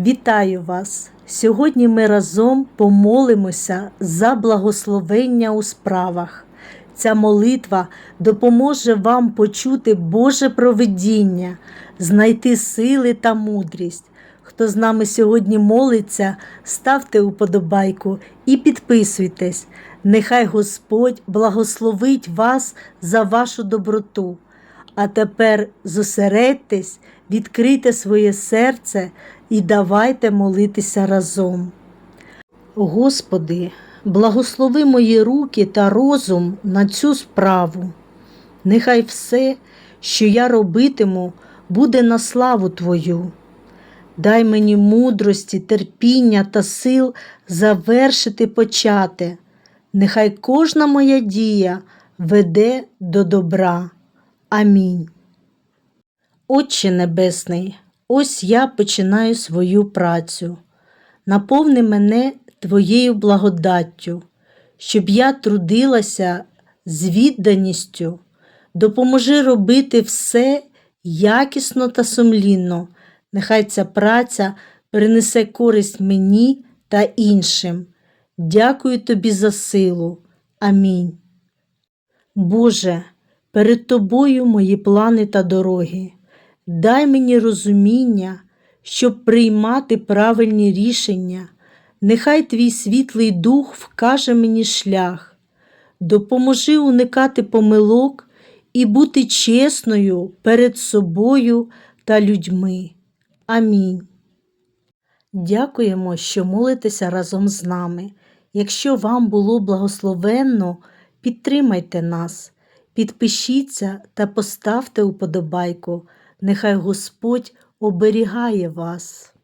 Вітаю вас! Сьогодні ми разом помолимося за благословення у справах. Ця молитва допоможе вам почути Боже провидіння, знайти сили та мудрість. Хто з нами сьогодні молиться, ставте уподобайку і підписуйтесь. Нехай Господь благословить вас за вашу доброту. А тепер зосередьтесь, відкрийте своє серце і давайте молитися разом. Господи, благослови мої руки та розум на цю справу. Нехай все, що я робитиму, буде на славу Твою. Дай мені мудрості, терпіння та сил завершити почати. Нехай кожна моя дія веде до добра. Амінь. Отче Небесний, ось я починаю свою працю. Наповни мене Твоєю благодаттю, щоб я трудилася з відданістю, допоможи робити все якісно та сумлінно. Нехай ця праця принесе користь мені та іншим. Дякую тобі за силу. Амінь. Боже, перед Тобою мої плани та дороги. Дай мені розуміння, щоб приймати правильні рішення. Нехай Твій світлий дух вкаже мені шлях. Допоможи уникати помилок і бути чесною перед собою та людьми. Амінь. Дякуємо, що молитеся разом з нами. Якщо вам було благословенно, підтримайте нас, підпишіться та поставте уподобайку. Нехай Господь оберігає вас.